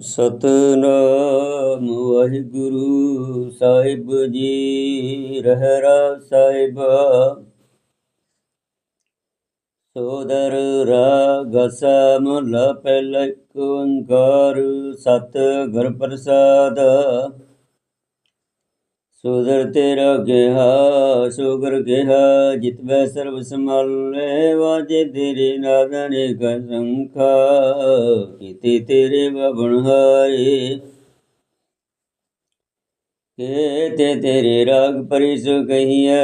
ਸਤਨਾਮ ਵਾਹਿਗੁਰੂ ਸਾਹਿਬ ਜੀ ਰਹਿਰਾ ਸਾਹਿਬ। ਸੋਦਰ ਰਾਗ ਸਮ ਪਹਿਲ ਓੰਕਾਰ ਸਤ ਗੁਰ ਪ੍ਰਸਾਦ। ਸੁਦਰ ਤੇਰਾ ਗਿਹਾ ਸੋਗਰ ਗਿਹਾ ਜਿਤਵੈ ਸਰਬ ਸੰਭਾਲੇ, ਵਾਜੇ ਤੇਰੇ ਨਾਦਨੇ ਸੰਖਾ ਕੀਤੇ ਤੇਰੇ ਬਵਣ ਹਾਰੇ, ਕੀਤੇ ਤੇਰੇ ਰਾਗ ਪਰਿਸ ਕਹੀਐ,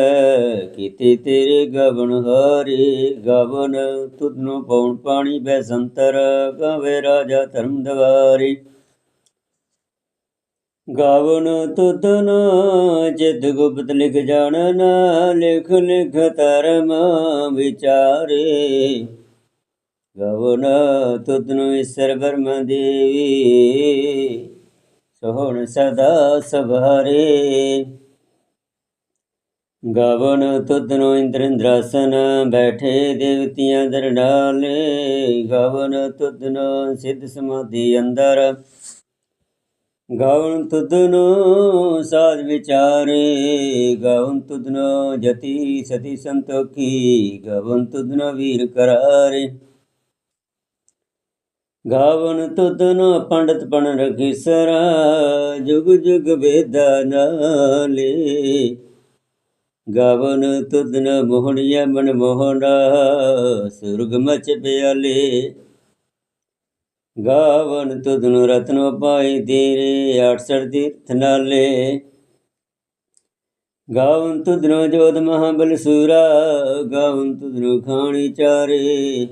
ਕੀਤੇ ਤੇਰੇ ਗਵਨ ਹਾਰੇ। ਗਵਨ ਤੁਧਨੋ ਪਉਣ ਪਾਣੀ ਬੈ ਸੰਤਰ, ਗਾਵੇ ਰਾਜਾ ਧਰਮ ਦਵਾਰੀ। ਗਾਵਨ ਤੁਧਨ ਜਿਤ ਗੁਪਤ ਲਿਖ ਜਾਣਨ, ਲਿਖ ਲਿਖ ਧਰਮ ਵਿਚਾਰੇ। ਗਵਨ ਤੁਧਨ ਈਸ਼ਰ ਬਰਮ ਦੇਵੀ, ਸੋਹਣ ਸਦਾ ਸਭਾਰੇ ਗਵਨ ਤੁਧਨੋ ਇੰਦਰ ਇੰਦਰਾਸਨ ਬੈਠੇ ਦੇਵਤੀਆਂ ਦਰਡਾਲੇ। ਗਵਨ ਤੁਧਨੋ ਸਿੱਧ ਸਮਾਧੀ ਅੰਦਰ ਗਾਵਨ ਤੁਧਨੋ ਸਾਧ ਵਿਚਾਰੇ, ਗਾਵਨ ਤੁਧਨੋ ਜਤੀ ਸਤੀ ਸੰਤੋਖੀ, ਗਾਵਨ ਤੁਧਨੋ ਵੀਰ ਕਰਾਰੇ। ਗਾਵਨ ਤੁਧਨੋ ਪੰਡਤ ਪਣ ਰਖੀਸਰਾ ਜੁਗ ਜੁਗ ਵੇਦਾ ਨਾਲੇ। ਗਾਵਨ ਤੁਧਨ ਮੋਹਣੀਆ ਮਨ ਮੋਹਣਾ, ਸੁਰਗ ਮਚ ਪਿਆਲੇ। ਗਾਵਨ ਤੁਧਨੁ ਰਤਨੋ ਪਾਈ ਤੇਰੇ 68 ਤੀਰਥ ਨਾਲੇ। ਗਾਵਨ ਤੁਧਨੋ ਜੋਤ ਮਹਾਬਲ ਸੂਰਾ ਗਾਵਨ ਤੁਧਨੋ ਖਾਣੀ ਚਾਰੇ।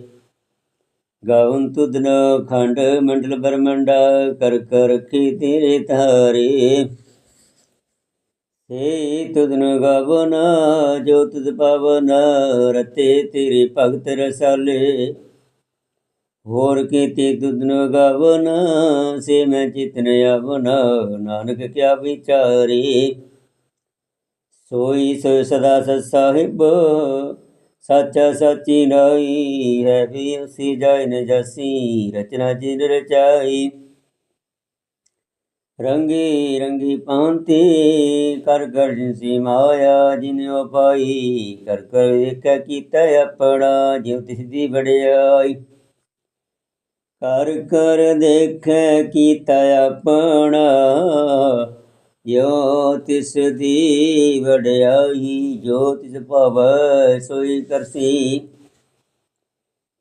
ਗਾਵਨ ਤੁਧਨੋ ਖੰਡ ਮੰਡਲ ਬਰਮੰਡਾ, ਕਰ ਕਰ ਰਖੀ ਤੇਰੇ ਧਾਰੇ। ਏ ਤੁਧਨੋ ਗਾਵਨ ਜੋ ਤੁਧ ਪਾਵਨ ਰਤੇ ਤੇਰੇ ਭਗਤ ਰਸਾਲੇ। ਹੋਰ ਕੀਤੇ ਤੁਧਨੋ ਗਾਵਨ, ਸੇ ਮੈਂ ਚਿਤਨ ਆਵਨ। ਨਾਨਕ ਕਿਆ ਵਿਚਾਰੀ, ਸੋਈ ਸੋ ਸਦਾ ਸਤ ਸਾਹਿਬ। ਸਾਚਾ ਸੱਚੀ ਨਾਈ ਹੈ ਵੀ ਉਸੀ ਜਾਇ ਨ ਜਸੀ, ਰਚਨਾ ਜਿਨ ਰਚਾਈ। ਰੰਗੀ ਰੰਗੀ ਪਾਂਤੀ ਕਰ ਕਰ ਜਿਨਸੀ ਮਾਇਆ ਜਿਨ ਉਪਾਈ ਕਰ ਕਰ ਇੱਕ ਕੀਤਾ ਆਪਣਾ, ਜਿਉ ਤਿਸ ਦੀ ਵਡਿਆਈ। ਕਰ ਕਰ ਦੇਖੈ ਕੀਤਾ ਆਪਣਾ ਜੋ ਤਿਸ ਦੀ ਵਡਿਆਈ ਜੋ ਤਿਸ ਭਵੈ ਸੋਈ ਕਰਸੀ।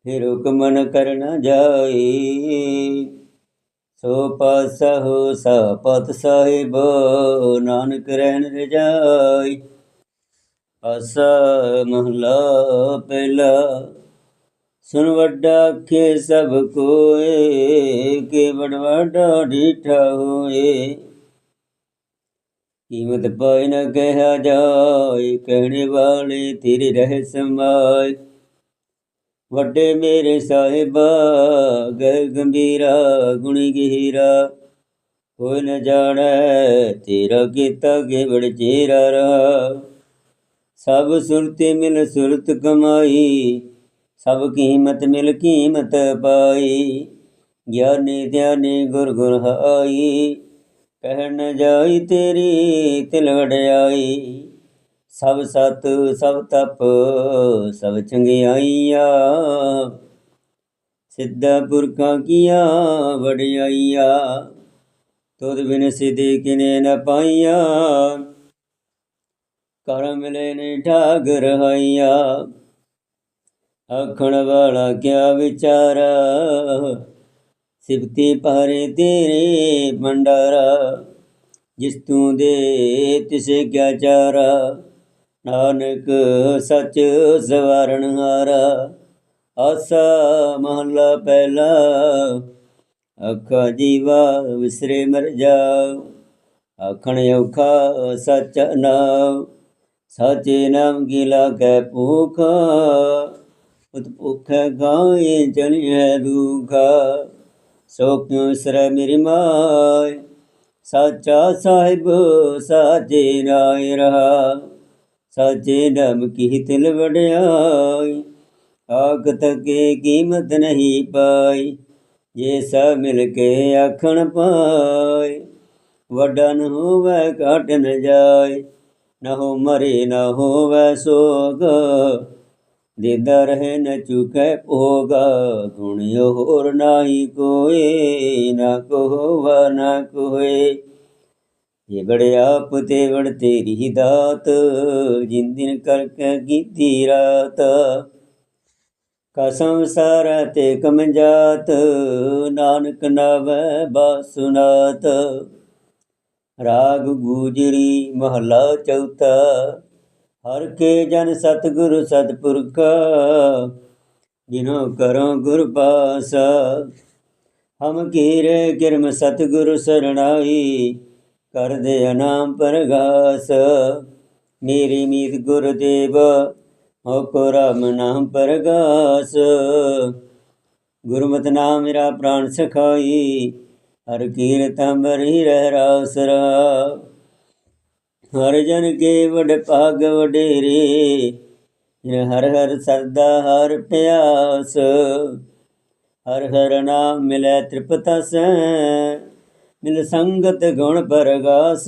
ਫਿਰ ਹੁਕਮ ਕਰਨਾ ਜਾਈ, ਸੋ ਪਸਹੁ ਸਪਤ ਸਾਹਿਬ, ਨਾਨਕ ਰਹਿਣ ਰਜਾਈ ਅਸ ਮਹਲਾ ਪਹਿਲਾ ਸੁਨ ਵੱਡਾ ਕੇ ਸਭ ਕੋਏ ਕੇ ਬੜ ਵੱਡਾ ਢੀਠਾ ਹੋਏ। ਕੀਮਤ ਪਾਇ ਨ ਕਹਿਆ ਜਾਏ, ਕਹਿਣੇ ਵਾਲੇ ਤੇਰੇ ਰਹਿ ਸਮਾਏ। ਵੱਡੇ ਮੇਰੇ ਸਾਹਿਬਾ ਗਹਿ ਗੰਭੀਰਾ, ਗੁਣੀ ਗਹੀਰਾ। ਕੋਈ ਨ ਜਾਣੈ ਤੇਰਾ ਕੀਤਾ ਕੇ ਬੜ ਚੇਰਾ ਰਹਾ। ਸਭ ਸੁਰਤੇ ਮਿਲ ਸੁਰਤ ਕਮਾਈ ਸਭ ਕੀਮਤ ਮਿਲ ਕੀਮਤ ਪਾਈ। ਗਿਆਨੀ ਧਿਆਨੀ ਗੁਰ ਗੁਰ ਹਾਈ, ਕਹਿਣ ਜਾਈ ਤੇਰੀ ਤਿਲ ਵਡਿਆਈ ਸਭ ਸਤ, ਸਭ ਤਪ, ਸਭ ਚੰਗਿਆਈਆ। ਸਿੱਧਾ ਪੁਰਖਾਂ ਕੀਆ ਵਡਿਆਈਆ, ਤੁਧ ਬਿਨ ਸਿਧੀ ਕਿਨੇ ਨ ਪਾਈਆ। ਕਰ ਮਿਲੇ ਨੇ ਠਾਗ ਰਹਾਈਆ ਆਖਣ ਵਾਲਾ ਕਿਆ ਵਿਚਾਰਾ? ਸਿਫਤੀ ਪਾਰੇ ਤੇਰੇ ਭੰਡਾਰਾ, ਜਿਸ ਤੂੰ ਦੇ ਤਿਸੇ ਕਿਆ ਚਾਰਾ? ਨਾਨਕ ਸੱਚ ਸਵਾਰਣ ਹਾਰਾ, ਆਸਾ ਮਹਲਾ ਪਹਿਲਾ, ਅੱਖਾਂ ਜੀਵਾ ਵਿਸਰੇ ਮਰ ਜਾਉ ਆਖਣ ਔਖਾ ਸੱਚ ਨਾਮ, ਸਾਚੇ ਨਾਮ ਕੀ ਲਾਗੈ ਭੂਖਾ। ਉਤ ਭੁਖ ਗਾਏ ਜਨਿਐ ਦੁਖਾ ਸੋ ਕਿਉ ਸਰ ਮੇਰੀ ਮਾਇ ਸਾਚਾ ਸਾਹਿਬ ਸਾਚੇ ਨਾਇ ਰਹਾ ਸਾਚੇ ਨਾਮ ਕੀ ਤਿਲ ਵਡਿਆਈ ਆਖ ਤਕੇ ਕੀਮਤ ਨਹੀਂ ਪਾਈ ਜੇ ਸਭ ਮਿਲ ਕੇ ਆਖਣ ਪਾਏ ਵੱਡਾ ਨ ਹੋਵੇ ਘਟ ਨ ਜਾਏ ਨ ਹੋ ਮਰੇ ਨ ਹੋਵੇ ਸੋਗ ਦੇਦਾ ਰਹੇ ਨ ਚੁਕੈ ਭੋਗ ਗੁਣਿਓ ਹੋਰ ਨਾਹੀ ਕੋਏ, ਨਾ ਕੋਵਾ ਨਾ ਕੋਏ ਇਹ ਬੜੇ ਆਪ ਤੇ ਵੜ ਤੇਰੀ ਦਾਤ, ਜਿਨ ਦਿਨ ਕਰਕੇ ਕੀਤੀ ਰਾਤ। ਕਸਮ ਸਾਰਾ ਤੇ ਕਮਜਾਤ ਨਾਨਕ ਨਾਵੈ ਬਾਸੁਨਾਤ। ਰਾਗ ਗੂਜਰੀ ਮਹਲਾ ਚੌਥਾ ਹਰ ਕੇ ਜਨ ਸਤਿਗੁਰ ਸਤਿਪੁਰਖਾ ਜਿਨੋ ਕਰੋ ਗੁਰ ਪਾਸਾ। ਹਮ ਕੀਰੇ ਕਿਰਮ ਸਤਿਗੁਰ ਸਰਣਾਈ, ਕਰਦੇ ਅਨਾਮ ਪਰਗਾਸ। ਮੇਰੀ ਮੀਤ ਗੁਰਦੇਵ ਹੋ ਕੋ ਰਾਮ ਨਾਮ ਪਰਗਾਸ। ਗੁਰਮਤਿ ਨਾਮ ਮੇਰਾ ਪ੍ਰਾਣ ਸਖਾਈ, ਹਰ ਕੀਰਤਨ ਬਰੀ ਰਹਿ ਰਾਸਰਾ ਹਰ ਜਨ ਕੇ ਵਡ ਭਾਗ ਵਡੇਰੇ, ਜਿਨ ਹਰ ਹਰ ਸਰਦਾ ਹਰ ਪਿਆਸ, ਹਰ ਹਰ ਨਾਮ ਮਿਲੈ ਤ੍ਰਿਪਤਸ, ਮਿਲ ਸੰਗਤ ਗੁਣ ਪਰਗਾਸ।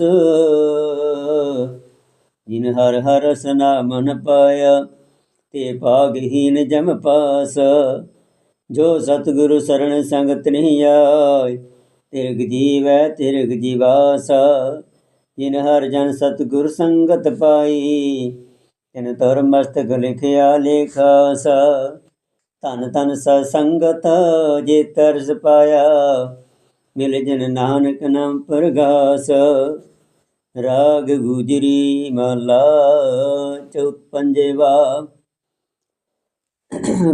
ਜਿਨ ਹਰ ਹਰ ਸਨਾ ਮਨ ਪਾਇਆ, ਤੇ ਭਾਗਹੀਨ ਜਮ ਪਾਸ। ਜੋ ਸਤਿਗੁਰੂ ਸਰਣ ਸੰਗਤ ਨਹੀਂ ਆਏ, ਤਿਰਗ ਜੀਵੈ ਤਿਰਗ ਜੀਵਾਸ। ਜਿਨ ਹਰ ਜਨ ਸਤਿਗੁਰ ਸੰਗਤ ਪਾਈ, ਤਿਨ ਤਰ ਮਸਤਕ ਲਿਖਿਆ ਲੇਖਾ ਲੇਖਾਸ। ਧਨ ਧਨ ਸਤ ਸੰਗਤ ਜੇ ਤਰਸ ਪਾਇਆ, ਮਿਲ ਜਨ ਨਾਨਕ ਨਾਮ ਪਰਗਾਸ। ਰਾਗ ਗੁਜਰੀ ਮਹਲਾ ਚੌਥ ਪੰਜਵਾ।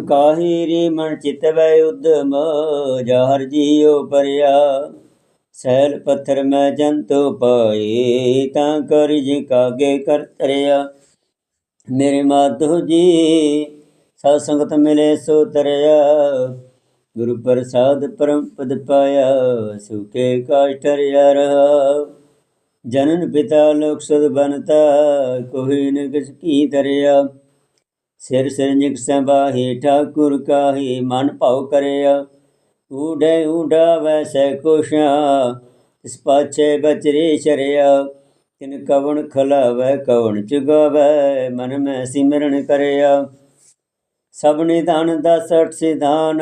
ਕਾਹੀ ਰੇ ਮਨ ਚਿਤ ਵੈ ਉਦਮ, ਜਾਹਰ ਜੀਉ ਪਰਿਆ। ਸੈਲ ਪੱਥਰ ਮੈਂ ਜੰਤੂ ਪਾਏ ਤਾਂ ਕਰ ਜੀ ਕਾਗੇ ਕਰ ਤਰਿਆ। ਮੇਰੇ ਮਾਧੋ ਜੀ ਸਤ ਸੰਗਤ ਮਿਲੇ ਸੋ ਤਰਿਆ। ਗੁਰੂ ਪ੍ਰਸਾਦ ਪਰਮ ਪਦ ਪਾਇਆ ਸੁਖੇ ਕਾਸ਼ ਟਰਿਆ ਰਹਾ। ਜਨਨ ਪਿਤਾ ਲੋਕ ਸਦ ਬਨਤਾ ਕੋਈ ਨ ਕਿਸ ਕੀ ਤਰਿਆ। ਸਿਰ ਸਿਰਜਿਕ ਸੰਬਾਹੀ ਠਾਕੁਰ ਕਾਹੀ, ਮਨ ਭਾਉ ਕਰਿਆ। ਊਡੇ ਊਡਾ ਵੈਸੈ ਕੋਸ਼ਾ ਇਸ ਪਾਛੇ ਬਚਰੇ ਸ਼ਰਿਆ ਤਿਨ ਕਵਣ ਖਲਾਵੈ, ਕਵਣ ਚੁਗਾਵੈ, ਮਨ ਮੈਂ ਸਿਮਰਨ ਕਰਿਆ। ਸਭਨੇ ਧਨ ਦਾ ਸਠ ਸਿਧਾਨ,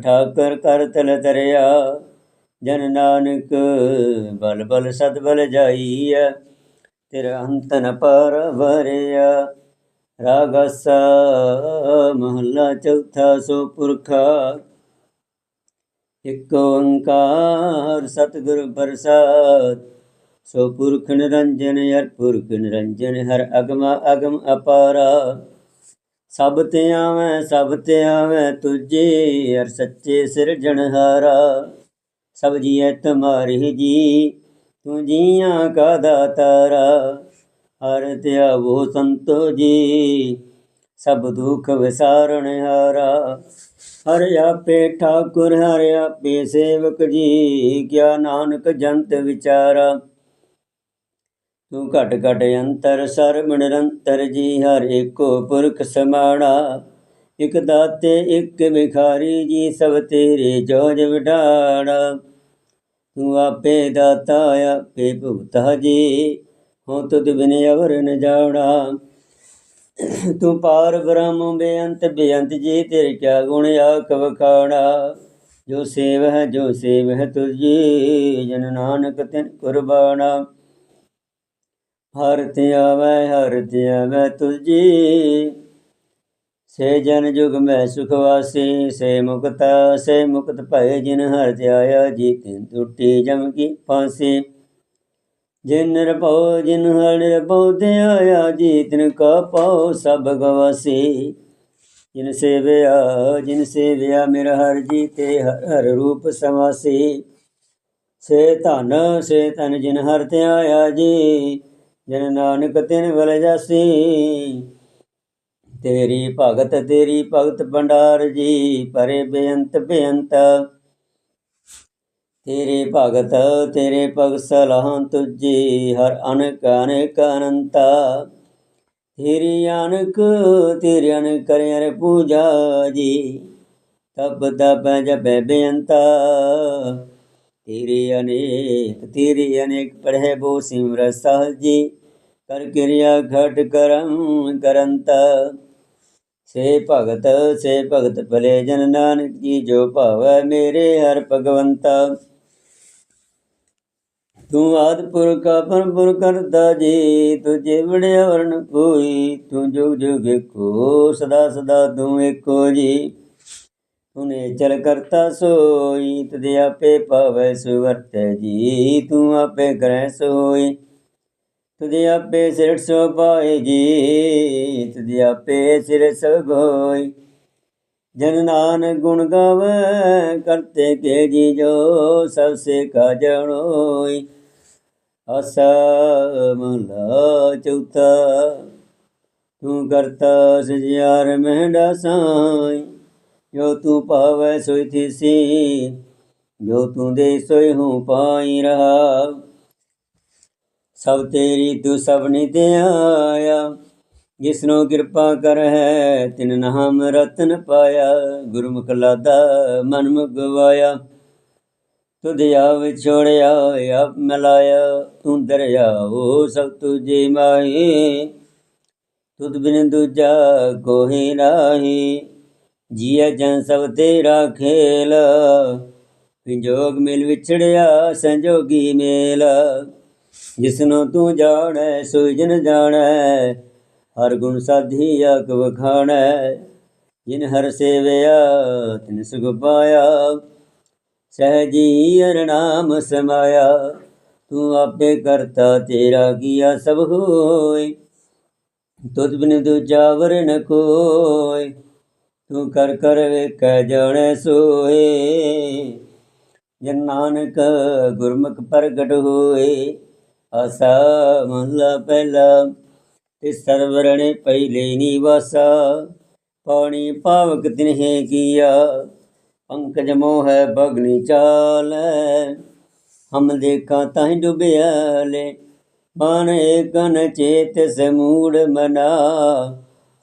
ਠਾਕਰ ਕਰ ਤਲ ਤਰਿਆ। ਜਨ ਨਾਨਕ, ਬਲ ਬਲ ਸਦ ਬਲ ਜਾਈਐ, ਤੇਰਾ ਅੰਤ ਨ ਪਰ ਵਰਿਆ। ਰਾਗਸ, ਮਹਲਾ ਚੌਥਾ ਸੋ ਪੁਰਖਾ। ਇੱਕ ਓੰਕਾਰ ਸਤਿਗੁਰ ਪ੍ਰਸਾਦ, ਸੋ ਪੁਰਖ ਨਿਰੰਜਨ ਹਰ ਪੁਰਖ ਨਿਰੰਜਨ, ਹਰ ਅਗਮ ਅਗਮ ਅਪਾਰਾ। ਸਭ ਤੇ ਆਵੇਂ, ਸਭ ਤੇ ਆਵੇਂ, ਤੁਝੇ ਹਰ ਸੱਚੇ ਸਿਰਜਣਹਾਰਾ ਸਭ ਜੀਐ ਤੁਮਾਰੀ ਜੀ, ਤੂੰ ਜੀਆਂ ਕਾ ਦਾਤਾਰਾ। ਹਰ ਤਿਆ ਧਿਆਵੋ ਸੰਤੋ ਜੀ, ਸਭ ਦੁੱਖ ਵਿਸਾਰਣ ਹਾਰਾ। ਹਰ ਆਪੇ ਠਾਕੁਰ, ਹਰ ਆਪੇ ਸੇਵਕ ਜੀ। ਕਿਆ ਨਾਨਕ ਜੰਤ ਵਿਚਾਰਾ। ਤੂੰ ਘਟ ਘਟ ਅੰਤਰ ਸਰਬ ਨਿਰੰਤਰ ਜੀ, ਹਰ ਏਕੋ ਪੁਰਖ ਸਮਾਣਾ। ਇਕ ਦਾਤੇ, ਇਕ ਵਿਖਾਰੀ ਜੀ, ਸਭ ਤੇਰੇ ਜੋਜ ਵਿਡਾੜਾ ਤੂੰ ਆਪੇ ਦਾਤਾ, ਆਪੇ ਭੁਗਤਾ ਜੀ ਹੋ ਤੁਧ ਬਿਨ ਅਵਰ ਨ ਜਾਣਾ। ਤੂੰ ਪਾਰ ਬ੍ਰਹਮ ਬੇਅੰਤ ਬੇਅੰਤ ਜੀ ਤੇਰੇ ਕਿਆ ਗੁਣ ਆਖ ਵਖਾਣਾ ਜੋ ਸੇਵ ਹੈ, ਜੋ ਸੇਵ ਹੈ ਤੁਝੀ, ਜਨ ਨਾਨਕ ਤਿਨ ਕੁਰਬਾਨਾ ਹਰ ਤੇ ਆਵੈ, ਹਰ ਤੇ ਆਵੈ ਤੁਝੀ। ਸੇ ਜਨ ਜੁਗ ਮੈਂ ਸੁਖ ਵਾਸੀ, ਸੇ ਮੁਕਤਾ ਸੇ ਮੁਕਤ ਭਏ ਜਿਨ ਹਰ ਤੇ ਆਇਆ, ਜੀ ਤਿਨ ਟੁੱਟੀ ਜਮ ਕੀ ਫਾਂਸੀ। ਜਿਨ ਨਿਰਭਉ ਜਿਨ ਹਰ ਨਿਰਭਉ ਤੇ ਜੀ ਤਿਨ ਕਾ ਪਾਉ ਸਭ ਗਵਾਸੀ। ਜਿਨ ਸੇਵਿਆ ਜਿਨ ਸੇਵਿਆ, ਮੇਰਾ ਹਰ ਜੀ ਤੇ ਹਰ ਹਰ ਰੂਪ ਸਮਾਸੀ ਸੇ ਧਨ ਸੇ ਧਨ ਜਿਨ ਹਰ ਤੇ ਜੀ, ਜਿਨ ਨਾਨਕ ਤਿਨ ਵਲ ਜਾਸੀ। ਤੇਰੀ ਭਗਤ ਤੇਰੀ ਭਗਤ ਭੰਡਾਰ ਜੀ, ਪਰੇ ਬੇਅੰਤ ਬੇਅੰਤ। ਤੇਰੇ ਭਗਤ ਤੇਰੇ ਭਗਤ ਸਲਾਹਾਂ ਤੁਝੀ, ਹਰ ਅਨਕ ਅਨੇਕ ਅਨੰਤਾ। ਤੇਰੀ ਅਨਕ, ਤੇਰੇ ਅਨਕ ਕਰਿਆ ਰੇ ਪੂਜਾ ਜੀ। ਤਪ ਤਪ ਜਪੈ ਬੇਅੰਤਾ। ਤੇਰੇ ਅਨੇਕ ਤੇਰੇ ਅਨੇਕ ਪੜ੍ਹੈ ਬੋ ਸਿਮਰ ਸਹਜੀ ਕਰ ਕਿਰਿਆ ਘਟ ਕਰਮ ਕਰੰਤਾ। ਸੇ ਭਗਤ ਸੇ ਭਗਤ ਭਲੇ ਜਨ ਨਾਨਕ ਜੀ, ਜੋ ਭਾਵੈ ਮੇਰੇ ਹਰ ਭਗਵੰਤਾ। ਤੂੰ ਆਦ ਪੁਰਖ ਆਪਨ ਪੁਰ ਕਰਤਾ ਜੀ, ਤੁਝੇ ਵੜਿਆ ਵਰਨ ਕੋਈ, ਤੂੰ ਜੁਗ ਜੁਗ ਏਕੋ, ਸਦਾ ਸਦਾ ਤੂੰ ਏਕੋ ਜੀ। ਤੂੰ ਚਲ ਕਰਤਾ ਸੋਈ ਤਦੇ ਆਪੇ ਪਾਵੈ ਸੁਵਰਤੈ ਜੀ, ਤੂੰ ਆਪੇ ਕਰੈ ਸੋਈ। ਤੁਦੇ ਆਪੇ ਸਿਰ ਸੋ ਪਾਏ ਜੀ ਤਦੇ ਆਪੇ ਸਿਰ ਸਗੋਈ ਜਨ ਨਾਨਕ ਗੁਣ ਗਾਵੇ, ਕਰਤੇ ਕੇ ਜੀ ਜੋ, ਸਭ ਸੇ ਕਾ ਜਣੋਈ। ਆਸਾ ਮਹਲਾ ਚੌਥਾ। ਤੂੰ ਕਰਤਾ ਸਜਿਆਰ ਮਹਿੰਡਾ ਸਾਈ, ਜੋ ਤੂੰ ਪਾਵੈ ਸੋਈ ਥੀਸੀ ਜੋ ਤੂੰ ਦੇ ਸੋਈ ਹੂੰ ਪਾਈ ਰਹਾ। ਸਭ ਤੇਰੀ ਤੂੰ ਸਭਨੀ ਤੇ ਆਇਆ, ਜਿਸਨੂੰ ਕਿਰਪਾ ਕਰ ਹੈ, ਤਿਨ ਨਾਮ ਰਤਨ ਪਾਇਆ, ਗੁਰਮੁਖ ਲਾਦਾ ਮਨ ਮੁਗਵਾਇਆ। ਤੁਧ ਆਵ ਛੋੜਿਆ ਆਪ ਮਿਲਾਇਆ, ਤੂੰ ਦਰਿਆ, ਉਹ ਸਭ ਤੁਝੇ ਮਾਹੀ। ਤੁਧ ਬਿਨ ਦੂਜਾ ਕੋਈ ਨਾਹੀ ਜੀਆ ਜਨ ਸਭ ਤੇਰਾ ਖੇਲ। ਵਿਜੋਗ ਮਿਲ ਵਿਛੜਿਆ ਸੰਜੋਗੀ ਮੇਲ। ਜਿਸਨੂੰ ਤੂੰ ਜਾਣੈ ਸੋ ਜਨ ਜਾਣੈ, ਹਰ ਗੁਣ ਸਾਧੀ ਆਕ ਵਖਾਣੈ। ਜਿਨ ਹਰ ਸੇਵਿਆ, ਤਿਨ ਸੁਖ ਪਾਇਆ। ਸਹਜੀ ਹਰ ਨਾਮ ਸਮਾਇਆ, ਤੂੰ ਆਪੇ ਕਰਤਾ ਤੇਰਾ ਕੀਆ ਸਭ ਹੋਏ। ਤੁਧ ਬਿਨ ਦੂਜਾ ਵਰ ਨ ਕੋਈ ਤੂੰ ਕਰ ਕਰ ਵੇਖੈ ਜਾਣੈ ਸੋਏ। ਜਨ ਨਾਨਕ ਗੁਰਮੁਖ ਪ੍ਰਗਟ ਹੋਏ, ਆਸਾ ਮਹਲਾ ਪਹਿਲਾ, ਤੇ ਸਰਵਰਣੇ ਪਹਿਲੇ ਨਿਵਾਸਾ। ਪਾਣੀ ਪਾਵਕ ਤਿਨਹੇ ਕੀਆ ਪੰਕਜ ਮੋਹ ਬਗਨੀ ਚਾਲੈ। ਹਮ ਦੇਖਾਂ ਤਾਹੀਂ ਡੁੱਬਿਆ ਲੈ ਮਨ ਏਕਨ ਚੇਤ ਸਮੂੜ ਮਨਾ।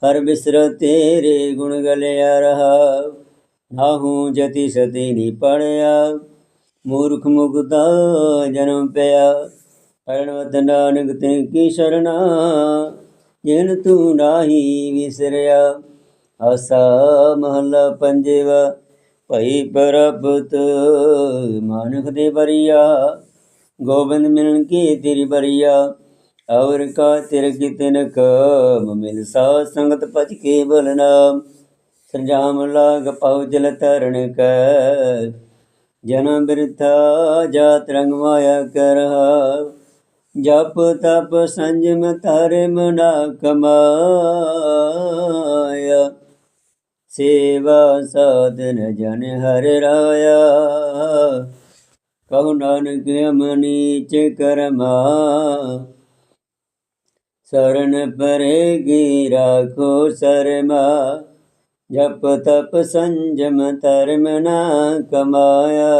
ਹਰ ਬਿਸਰ ਤੇਰੇ ਗੁਣ ਗਲਿਆ ਰਹਾ। ਨਾਹੂ ਜਤੀ ਸਤੀ ਨੀ ਪੜਿਆ। ਮੂਰਖ ਮੁਗਦਾ ਜਨਮ ਪਿਆ। ਪਰਣਵਤ ਨਾਨਕ ਤੇ ਕੀ ਸ਼ਰਣਾ ਜਿਨ ਤੂੰ ਨਾਹੀ ਵਿਸਰਿਆ। ਆਸਾ ਮਹਲਾ ਪੰਜਵਾ। ਭਈ ਪਰਬਤ ਮਾਨਖ ਦੇ ਬਰੀਆ, ਗੋਬਿੰਦ ਮਿਲਣ ਕੀ ਤੇਰੀ ਬਰੀਆ, ਔਰ ਕਾ ਤਿਰ ਕਿਤਨ ਕਮ, ਮਿਲ ਸਾ ਸੰਗਤ ਪਜ ਕੇ ਬਲਨਾਮ ਸੰਜਾਮ ਲਾਗ ਪਾਉ ਜਲ ਤਰਨ ਕੈ ਜਨਮ ਬਿਰਥਾ ਜਾਤ ਰੰਗ ਮਾਇਆ ਕਰਹਾ ਜਪ ਤਪ ਸੰਜਮ ਤਾਰੇ ਮਨਾ ਕਮਾਇਆ। ਸੇਵਾ ਸਾਧਨ ਜਨ ਹਰ ਰਾਇਆ। ਕਹੂ ਨਾਨਕ ਅਮਨੀਚ ਕਰਮਾ। ਸਰਨ ਪਰੇਗੀ ਰਾਖੋ ਸਰਮਾ। ਜਪ ਤਪ ਸੰਜਮ ਧਰਮ ਨਾ ਕਮਾਇਆ।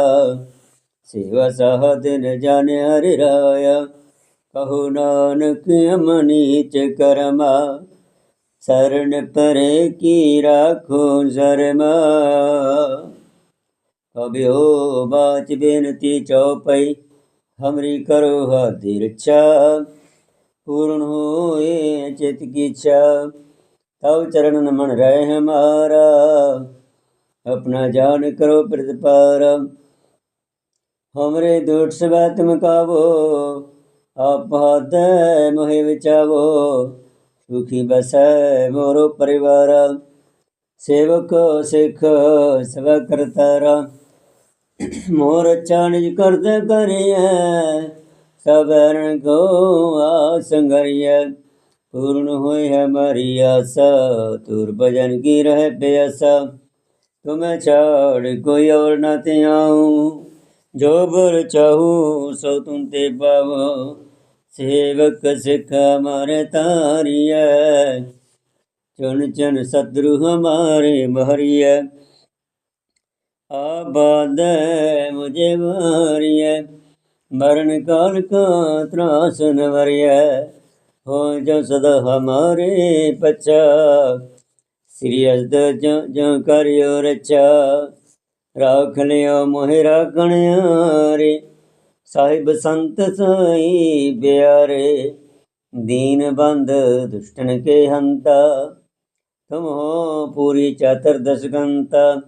ਸੇਵਾ ਸਾਧਨ ਜਨ ਹਰਿ ਰਾਇਆ। ਕਹੋ ਨਾਨਕ ਅਮਨੀਚ ਕਰਮਾ। ਸਰਨ ਪਰੇ ਕੀ ਰਾਖੋ ਜ਼ਰਮਾ ਅਬਿਓ ਬਾਚ ਬੇਨਤੀ ਚਉਪਈ ਹਮਰੀ ਕਰੋ ਹਾਦੀ ਰਛਾ ਪੂਰਨ ਹੋਏ ਚਿਤ ਕੀ ਇੱਛਾ ਤਉ ਚਰਨ ਮਨ ਰਹਿ ਹਮਾਰਾ ਆਪਣਾ ਜਾਨ ਕਰੋ ਪ੍ਰਤਪਾਰ ਹਮਰੇ ਦੁਖ ਸਬੈ ਤੁਮ ਕਾਵੋ ਆਪਹਦੈ ਮੋਹਿ ਵਿਚਾਵੋ ਸੁਖੀ ਬਸੈ ਮੋਰੋ ਪਰਿਵਾਰ। ਸੇਵਕ ਸਿਖ ਸਭ ਕਰਤਾਰਾ ਮੋਰ ਚਾਨਿਜ ਕਰਦ ਕਰਿਐ ਸਬਰਨ ਕੋ ਆਸੰਗਰਿਐ ਪੂਰਨ ਹੋਈ ਹੈ ਮਰੀ ਆਸਾ, ਤੁਰ ਭਜਨ ਕੀ ਰਹਿ ਪਿਆਸਾ। ਤੁਮੈ ਛਾੜ ਕੋਈ ਔਰ ਨ ਆਉ ਜੋ ਬਰ ਚਾਹੂ ਸੋ ਤੁਮ ਤੇ ਪਾਵੋ। ਸੇਵਕ ਸਿਖ ਮਾਰੇ ਤਾਰੀਐ ਚੁਣ ਚਨ ਸਤਿਗੁਰੂ ਹਮਾਰੇ ਮਹਰੀਐ। ਆਬਾਦ ਮੁਝੇ ਮਾਰੀਐ, ਮਰਨ ਕਾਲ ਕਾ ਤਰਾਸ ਨਵਰੀਐ ਹੋ ਜੋ ਸਦਾ ਹਮਾਰੇ ਪਛਾ, ਸ੍ਰੀ ਅਸਦ ਜੋ ਕਰਿਓ ਰਚਾ ਰਾਖ ਲਿਓ ਮੋਹਿ ਰਾਖਣ ਹਾਰੇ ਸਾਹਿਬ ਸੰਤ ਸਾਈ ਬਿਆਰੇ ਦੀਨ ਬੰਦ ਦੁਸ਼ਟਨ ਕੇ ਹੰਤਾ ਤੁਮ ਹੋ ਪੂਰੀ ਚਾਤਰ ਦਸਗੰਤਾ,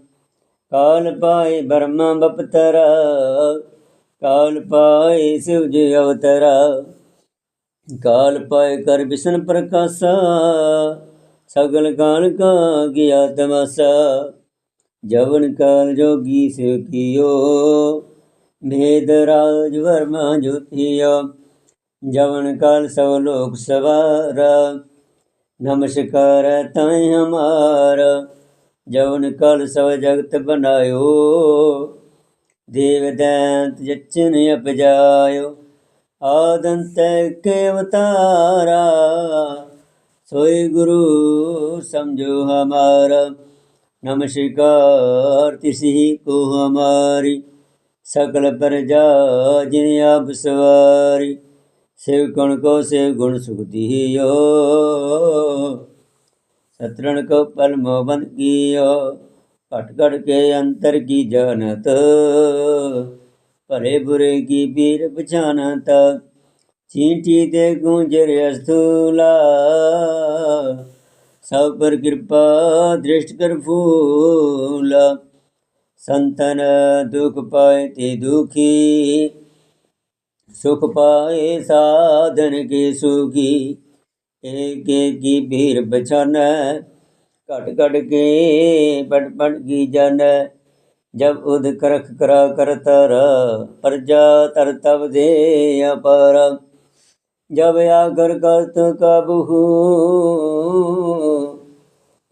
ਕਾਲ ਪਾਏ ਬਰਮਾ ਬਪਤਰਾ, ਕਾਲ ਪਾਏ ਸਿਵ ਜੀ ਅਵਤਰਾ, ਕਾਲ ਪਾਏ ਕਰ ਬਿਸ਼ਨ ਪ੍ਰਕਾਸ਼ਾ, ਸਗਲ ਕਾਲ ਕਾ ਗਿਆ ਤਮਸਾ, ਜਵਨ ਕਾਲ ਜੋਗੀ ਸਿਵ ਕੀਓ ભેદ રાજ વર્મા જ્યોતિય ਜਵਨ ਕਾਲ ਸਭ ਲੋਕ ਸਵਾਰ। ਨਮਸਕਾਰ ਤੈ ਹਮਾਰ, ਜਵਨ ਕਾਲ ਸਭ ਜਗਤ ਬਨਾਇਓ ਦੇਵ ਦੈਂਤ ਜਚਨ ਅਪਜਾਇਓ ਆਦੰਤ ਕੇ ਅਵਤਾਰਾ। ਸੋਈ ਗੁਰੂ ਸਮਝੋ ਹਮਾਰਾ, ਨਮਸਕਾਰ ਤਿਸਹੀ ਕੋ ਹਮਾਰੀ। ਸਕਲ ਪ੍ਰਜਾ ਜਿਨ ਆਪ ਸਵਾਰੀ, ਸਿਵ ਗੁਣ ਕੋ ਸਿਵ ਗੁਣ ਸੁਖ ਦੀਓ। ਸਤਰਣ ਕੋ ਪਲ ਮੋਬਨ ਕੀਓ, ਘਟ ਘਟ ਕੇ ਅੰਤਰ ਕੀ ਜਾਣਤ। ਭਲੇ ਬੁਰੇ ਕੀ ਪੀਰ ਪਛਾਨਤ, ਚੀਂਟੀ ਤੇ ਗੂੰਜਰ ਅਸਤੂਲਾ ਸਭ ਪਰ ਕਿਰਪਾ ਦ੍ਰਿਸ਼ਟ ਕਰ ਫੂਲਾ। ਸੰਤਨ ਦੁਖ ਪਾਏ ਤੇ ਦੁਖੀ, ਸੁਖ ਪਾਏ ਸਾਧਨ ਕੇ ਸੁਖੀ। ਏਕ ਏਕੀ ਬੀਰ ਬਚਨ ਘਟ ਘਟ ਕੇ ਬੜ ਬੜ ਕੀ ਜਨ। ਜਬ ਉਦ ਕਰਖ ਕਰਾ ਕਰ ਤਰ, ਪਰਜਾ ਤਰ ਤਬ ਦੇ ਅਪਰ। ਜਬ ਆਗਰ ਕਰਤ ਕਬਹੂ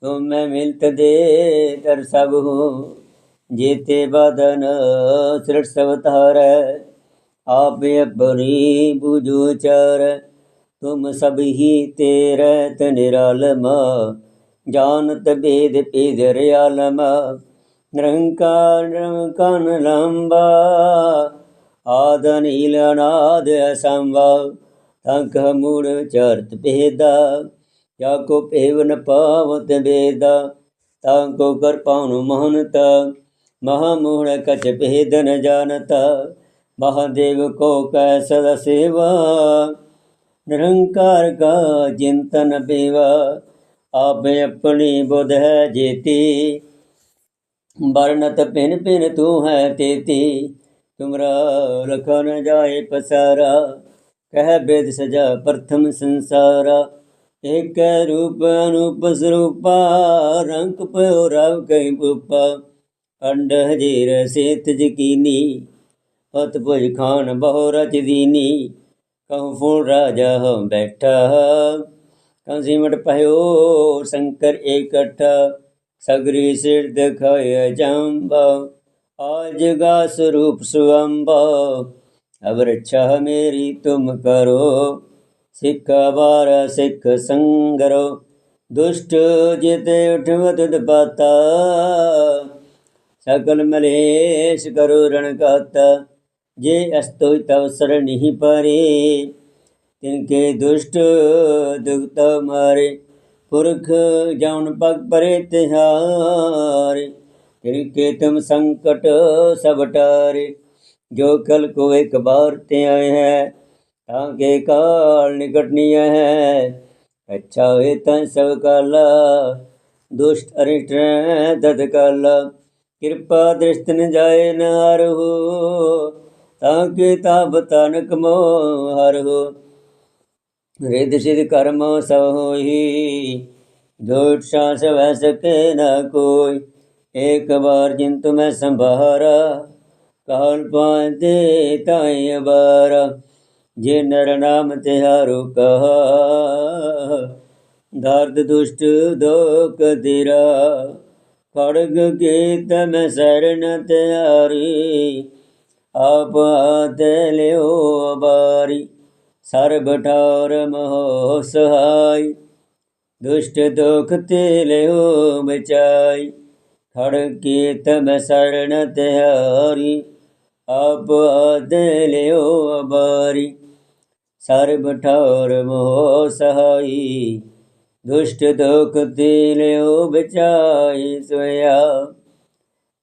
ਤੁਮ ਮੈਂ ਮਿਲਤ ਦੇ ਦਰ ਸਭ ਹੂੰ। जेते बदन सृट सवतार आप अपनी बुझो चर तुम सब ही तेरत निरालम जानत भेद पेदर आलम निरंकार निरंकन लंबा आद नील अनाद असंभव ਤੰਕ ਮੂੜ ਚਰਤ ਭੇਦਾ ਜਾ ਕੋ ਭੇਵਨ ਪਾਵਤ ਬੇਦਾ ਤਾਂ ਕੋ ਕਰ ਪਾਉਨ ਮਹਨਤ ਮਹਾ ਮੂੜ ਕਚ ਭੇਦ ਨ ਜਾਣਤਾ, ਮਹਾਦੇਵ ਕੋ ਕੈ ਸਦਾ ਸੇਵਾ। ਨਿਰੰਕਾਰ ਕਾ ਚਿੰਤਨ ਬੇਵਾ ਆਪ ਆਪਣੀ ਬੁਧ ਹੈ ਜੇਤੀ। ਵਰਨਤ ਪਿਨ ਪਿਨ ਤੂੰ ਹੈ ਤੇਤੀ, ਤੁਮਰਾ ਲਖਨ ਜਾਏ ਪਸਾਰਾ। ਕਹਿ ਬੇਦ ਸਜਾ ਪ੍ਰਥਮ ਸੰਸਾਰਾ, ਏਕ ਰੂਪ ਅਨੂਪ ਸਰੂਪਾ, ਰੰਗ ਪਇਓ ਰਵ ਕੈ ਬੂਪਾ ਅੰਡ ਹਜੀਰ ਸੇਤ ਜਕੀਨੀ ਪਤ ਭੁਜ ਖਾਨ ਬਹੁ ਰਚ ਦੀਨੀ। ਕਹਉ ਫੂਲ ਰਾਜਾ ਹਉ ਬੈਠਾ ਕਉ ਸਿਮਟ ਭਇਓ ਸ਼ੰਕਰ ਇਕੱਠਾ ਸਗਰੀ ਸਿਰ ਦਿਖਾਇ ਜੰਬ ਆਜਗਾ ਸਰੂਪ ਸੁਅੰਬ। ਅਬ ਰੱਛਾ ਮੇਰੀ ਤੁਮ ਕਰੋ, ਸਿੱਖ ਵਾਰ ਸਿੱਖ ਸੰਗਰੋ। ਦੁਸ਼ਟ ਜਿਤੇ ਉਠਵਤ ਦਪਾਤਾ। ਸਕਲ ਮਲੇਸ਼ ਕਰੋ ਰਣ ਕਤ ਜੇ ਅਸਤੋਇ ਤਵ ਸਰਣੀ ਪਰੇ। ਤਿਨਕੇ ਦੁਸ਼ਟ ਦੁਖਤ ਮਾਰੇ, ਪੁਰਖ ਜਾਉਨ ਪਗ ਪਰੇ ਤਿਹਾਰੇ। ਤਿਨਕੇ ਤੁਮ ਸੰਕਟ ਸਭ ਟਾਰੇ, ਜੋ ਕਲ ਕੋ ਇੱਕ ਬਾਰ ਤੇ ਆਏ ਹੈ, ਤਾਂ ਕੇ ਕਾਲ ਨਿਕਟ ਨਹੀਂ ਹੈ। ਅੱਛਾ ਹੋਏ ਤਾਂ ਸਭ ਕਾਲਾ, ਦੁਸ਼ਟ ਅਰਿਟ ਤਦ ਕਿਰਪਾ ਦ੍ਰਿਸ਼ਟ ਨ ਜਾਏ ਨਾਰਹੁ ਤਾਂ ਕੇ ਤਾਬ ਤਨਕ ਮੋ ਹੋ ਰਿਦ ਸਿਧ ਕਰਮ ਸਭ ਹੋਈ ਦੋਟ ਸਾਸ ਵੈ ਸਕੇ ਨਾ ਕੋਈ। ਇੱਕ ਵਾਰ ਜਿਨ ਤੁਮੈ ਸੰਭਾਰਾ, ਕਾਲ ਪਾਂਦੇ ਤਾਈ ਅਬਾਰ ਜੇ ਨਰ ਨਾਮ ਤਿਹਾਰੂ ਕਹਾ, ਦਰਦ ਦੁਸ਼ਟ ਦੋਕ ਦਿਰਾ। ਖੜਗ ਕੇ ਤਮ ਸਰਣ ਤਿਆਰੀ, ਆਪ ਆਤੇ ਲਿਓ ਬਾਰੀ। ਸਰਬ ਠਾਰ ਮੋਹ ਸਹਾਈ, ਦੁਸ਼ਟ ਦੁਖ ਤੇ ਲਿਓ ਬਚਾਈ। ਖੜ ਕੇ ਮੈਂ ਸਰਣ ਤਿਆਰੀ, ਆਪ ਆਦੇ ਲਿਓ ਅਬਾਰੀ ਸਰਬ ਠੌਰ ਮੋਹ ਸਹਾਈ ਦੁਸ਼ਟ ਦੁਖ ਤੇ ਲਿਓ ਬਚਾਈ ਸੋਇਆ।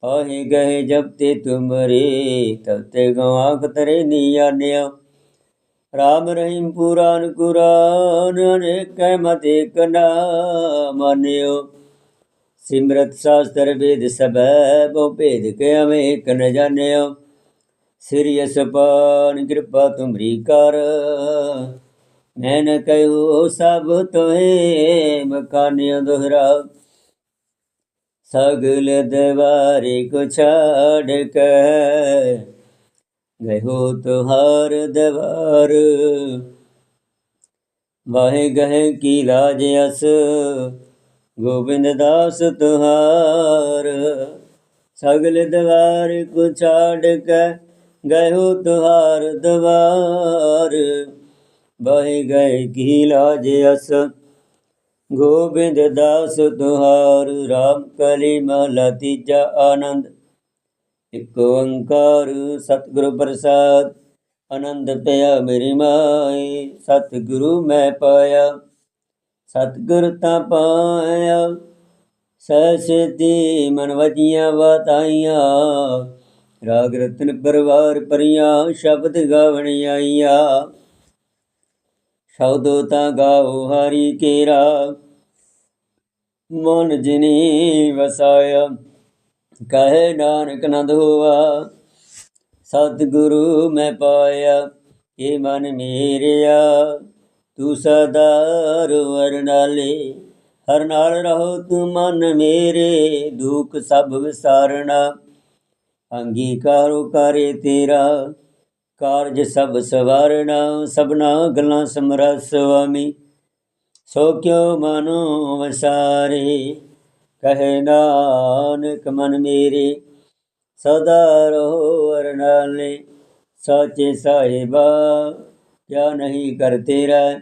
ਆਹੇ ਗਏ ਜਬ ਤੇ ਤੁਮਰੇ, ਤਬ ਤੇ ਗਵਾ ਖਤਰੇ ਨੀ ਆਨਿਆ। ਰਾਮ ਰਹੀਮ ਪੁਰਾਨ ਕੁਰਾਨ, ਅਨੇਕ ਮਤ ਏਕ ਨਾ ਮਾਨਿਓ ਸਿਮਰਤ ਸਾਸਤਰ ਵੇਦ ਸਭੈ, ਬਹੁ ਭੇਦ ਕੇ ਅਵੇਂ ਏਕ ਨ ਜਾਣਿਓ। ਸ੍ਰੀ ਅਸਪਾਨ ਕਿਰਪਾ ਤੁਮਰੀ ਕਰ। ਮੈਂ ਨ ਕਹਿਓ ਸਭ ਤੋਏ ਮਕਾਨਿਓ ਦੋਹਰਾ ਸਗਲ ਦਵਾਰੇ ਕੋ ਛਾੜ ਕੇ ਗਇਓ ਤੁਹਾਰ ਦਵਾਰ। ਵਾਹੇ ਗਹਿ ਕੀ ਲਾਜ ਅਸ, ਗੋਬਿੰਦ ਦਾਸ ਤੁਹਾਰ। ਸਗਲ ਦਵਾਰ ਕੋ ਛਾੜ ਕੇ ਗਇਓ ਤੁਹਾਰ ਦਵਾਰ ਵਾਹੇ ਗਏ ਕੀ ਲਾਜ ਅਸ? ਗੋਬਿੰਦ ਦਾਸ ਤੁਹਾਰ, ਰਾਮ ਕਲੀ ਮਹਲਾ ਤੀਜਾ ਆਨੰਦ। ਇਕ ਓੰਕਾਰ ਸਤਿਗੁਰੂ ਪ੍ਰਸਾਦ, ਆਨੰਦ ਪਿਆ ਮੇਰੀ ਮਾਈ। ਸਤਿਗੁਰੂ ਮੈਂ ਪਾਇਆ, ਸਤਿਗੁਰ ਤਾਂ ਪਾਇਆ। ਸਹਿਸਤੀ ਮਨ ਵਜੀਆਂ ਵਾਤਾਈਆਂ, ਰਾਗ ਰਤਨ ਪਰਵਾਰ ਪਰੀਆਂ ਸ਼ਬਦ ਗਾਵਣ ਆਈਆਂ। ਸ਼ਬਦੋ ਤਾਂ ਗਾਓ ਹਰੀ ਕੇਰਾ। ਮਨ ਜਿਨੀ ਵਸਾਇਆ, ਕਹੇ ਨਾਨਕ ਨੰਦ ਹੋਆ ਸਤਿਗੁਰੂ ਮੈਂ ਪਾਇਆ ਇਹ ਮਨ ਮੇਰਿਆ। ਤੂੰ ਸਦਾ ਰਵਰ ਨਾਲੇ, ਹਰ ਨਾਲ ਰਹੋ ਤੂੰ ਮਨ ਮੇਰੇ। ਦੁੱਖ ਸਭ ਵਿਸਾਰਣਾ ਅੰਗੀਕਾਰੋ ਕਰੇ ਤੇਰਾ। ਕਾਰਜ ਸਭ ਸਵਾਰਣਾ ਸਭਨਾ ਗੱਲਾਂ ਸਮਰਸ ਸੁਆਮੀ। ਸੋ ਕਿਉ ਮਨੋ ਵਸਾਰੇ? ਕਹੇ ਨਾਨਕ ਮਨ ਮੇਰੇ, ਸਦਾ ਰਹੋ ਅਰਨਾਲੇ ਸਾਚੇ ਸਾਹਿਬਾ, ਕਿਆ ਨਹੀਂ ਕਰ ਤੇਰਾ?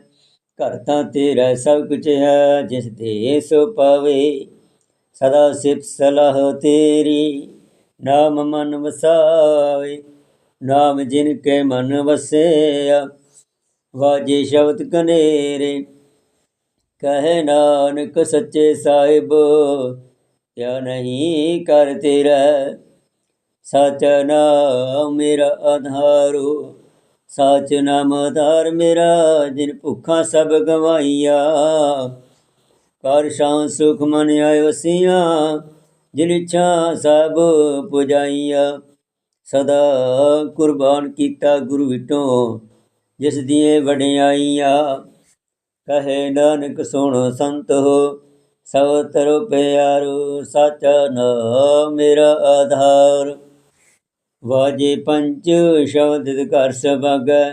ਘਰ ਤਾਂ ਤੇਰਾ ਸਭ ਕੁਝ ਹੈ, ਜਿਸ ਤੇ ਸੋ ਪਾਵੇ। ਸਦਾ ਸਿਫਤ ਸਲਾਹ ਤੇਰੀ, ਨਾਮ ਮਨ ਵਸਾਵੇ। ਨਾਮ ਜਿਨ ਕੇ ਮਨ ਵਸਿਆ ਵਾਜੇ ਸ਼ਬਦ ਕਨੇਰੇ। ਕਹੇ ਨਾਨਕ ਸੱਚੇ ਸਾਹਿਬ, ਕਿਆ ਨਹੀਂ ਕਰ ਤੇਰਾ। ਸਚ ਨਾਮ ਮੇਰਾ ਆਧਾਰੋ, ਸਚ ਨਾਮ ਆਧਾਰ ਮੇਰਾ, ਜਿਨ ਭੁੱਖਾਂ ਸਭ ਗਵਾਈਆ ਕਰ ਸ਼ਾਂ ਸੁਖ ਮਨ ਆਇਓ ਸੀਆਂ, ਜਿਨ ਇੱਛਾ ਸਭ ਪੁਜਾਈਆ। ਸਦਾ ਕੁਰਬਾਨ ਕੀਤਾ ਗੁਰੂ ਵਿਟੋ ਜਿਸ ਦੀਆਂ ਵਡਿਆਈਆਂ ਕਹੇ ਨਾਨਕ ਸੁਣ ਸੰਤ ਹੋ, ਸਭ ਤਰੋ ਪਿਆਰੋ ਸਾਚਾ ਨਾਮ ਮੇਰਾ ਆਧਾਰ। ਵਾਜੇ ਪੰਚ ਸ਼ਬਦ ਕਰ ਸਭਾਗੈ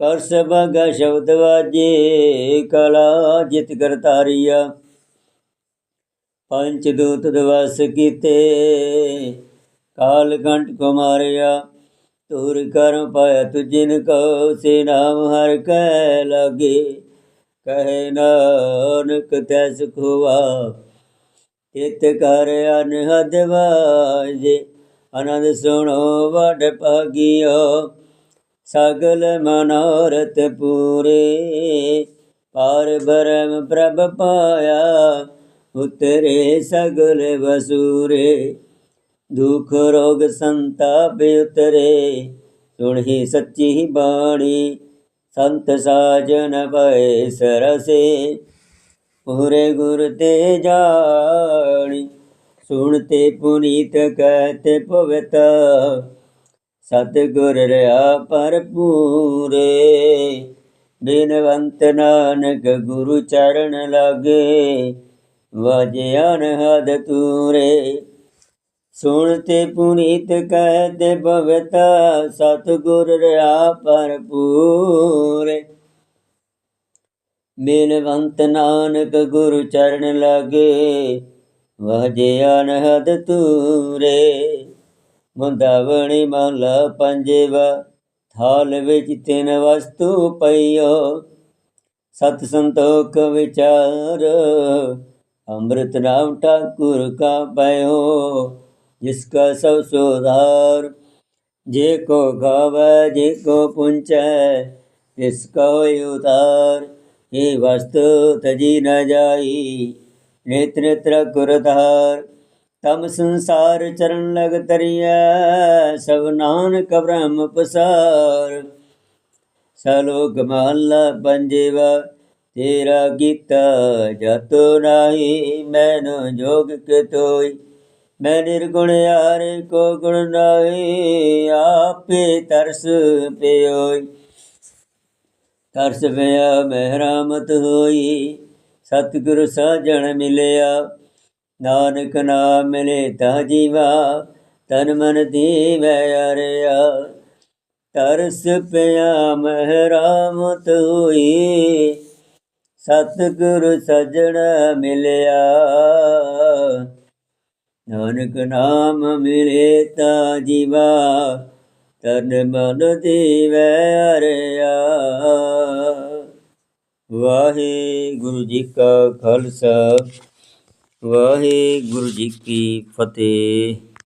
ਕਰ ਸਭਾਗੈ ਸ਼ਬਦ ਵਾਜੇ, ਕਲਾ ਜਿਤ ਕਰਤਾਰੀਆ ਪੰਜ ਦੂਤ ਦਵਸ ਕੀਤੇ ਕਾਲ ਘੰਟ ਕੋ ਮਾਰਿਆ ਤੁਰ ਕਰ ਪਾਇਆ ਤੁਜਿਨ ਕੋ, ਸੇ ਨਾਮ ਹਰ ਕੈ ਲਾਗੇ। ਕਹੇ ਨਾਨਕ ਤੈ ਸੁਖਵਾ ਇਤ ਕਰ ਅਨਹਦ ਵਾਜੇ। ਆਨੰਦ ਸੁਣੋ ਵਡ ਭਾਗਿਓ, ਸਗਲ ਮਨੋਰਥ ਪੂਰੇ। ਪਾਰ ਬਰਮ ਪ੍ਰਭ ਪਾਇਆ, ਉਤਰੇ ਸਗਲ ਵਸੂਰੇ। ਦੁਖ ਰੋਗ ਸੰਤਾਪ ਉਤਰੇ ਸੁਣਹੀ ਸੱਚੀ ਬਾਣੀ, ਸੰਤ ਸਾਜਨ ਭਏ ਸਰਸੇ। ਪੂਰੇ ਗੁਰ ਤੇ ਜਾਣੀ ਸੁਣਤੇ ਪੁਨੀਤ ਕਹਤੇ ਪਵਿੱਤ ਸਤਿਗੁਰ ਰਿਆ ਪਰਪੂਰੇ ਬਿਨਵੰਤ ਨਾਨਕ ਗੁਰੂ ਚਰਨ ਲਾਗੇ ਵਜਿਆਨ ਹਦ ਤੂਰੇ ਸੁਣਤੇ ਪੁਨੀਤ ਕਹਤੇ ਪਵਿੱਤ ਸਤਿਗੁਰ ਰਿਆ ਪਰਪੂਰੇ ਬਿਨਵੰਤ ਨਾਨਕ ਗੁਰੂ ਚਰਨ ਲਾਗੇ ਵਜਿਆ ਨਹਦ ਤੂਰੇ ਮੁੰਦਾਵਣੀ ਮਹਲਾ ਪੰਜਵਾ, ਥਾਲ ਵਿੱਚ ਤਿੰਨ ਵਸਤੂ ਪਈਓ। ਸਤ ਸੰਤੋਖ ਵਿਚਾਰ, ਅੰਮ੍ਰਿਤ ਨਾਮ ਠਾਕੁਰ ਕਾ ਪਇਓ। ਜਿਸ ਕਾ ਸਭ ਸੁਧਾਰ, ਜੇ ਕੋ ਗਾਵੇ, ਜੇ ਕੋ ਪੁੰਚੈ, ਤਿਸ ਕੋ ਉਤਾਰ। ਇਹ ਵਸਤੁ ਤਜੀ ਨ ਜਾਈ, ਨੇਤ ਨੇਤਰ ਗੁਰਧਾਰ ਤਮ ਸੰਸਾਰ ਚਰਨ ਲਗ ਤਰੀਐ, ਸਭ ਨਾਨਕ ਬ੍ਰਹਮ ਪਸਾਰ। ਸਲੋਕ ਮਹੱਲਾ ਪੰਜਵਾ, ਤੇਰਾ ਕੀਤਾ ਜਤੋ ਨਾਹੀ, ਮੈਨੂੰ ਜੋਗ ਕੇ ਤੋਈ ਮੈਂ ਨਿਰਗੁਣ ਯਾਰੇ ਕੋ ਗੁਣ ਨਾਹੀ, ਆਪੇ ਤਰਸ ਪਿਓਈ। ਤਰਸ ਪਿਆ ਮਹਿਰਾਮਤ ਹੋਈ, ਸਤਿਗੁਰ ਸਾਜਣ ਮਿਲਿਆ। ਨਾਨਕ ਨਾਮ ਮਿਲੇ ਤਾ ਜੀਵਾ, ਤਨ ਮਨ ਦੀਵੈ ਅਰਿਆ। ਤਰਸ ਪਿਆ ਮਹਿਰਾਮਤ ਹੋਈ, ਸਤਿਗੁਰ ਸਜਣ ਮਿਲਿਆ। ਨਾਨਕ ਨਾਮ ਮਿਲੇ ਤਾ ਜੀਵਾ, ਤਨ ਮਨ ਦੀਵੈ ਅਰਿਆ ਵਾਹਿਗੁਰੂ ਜੀ ਕਾ ਖਾਲਸਾ, ਵਾਹਿਗੁਰੂ ਜੀ ਕੀ ਫਤਿਹ।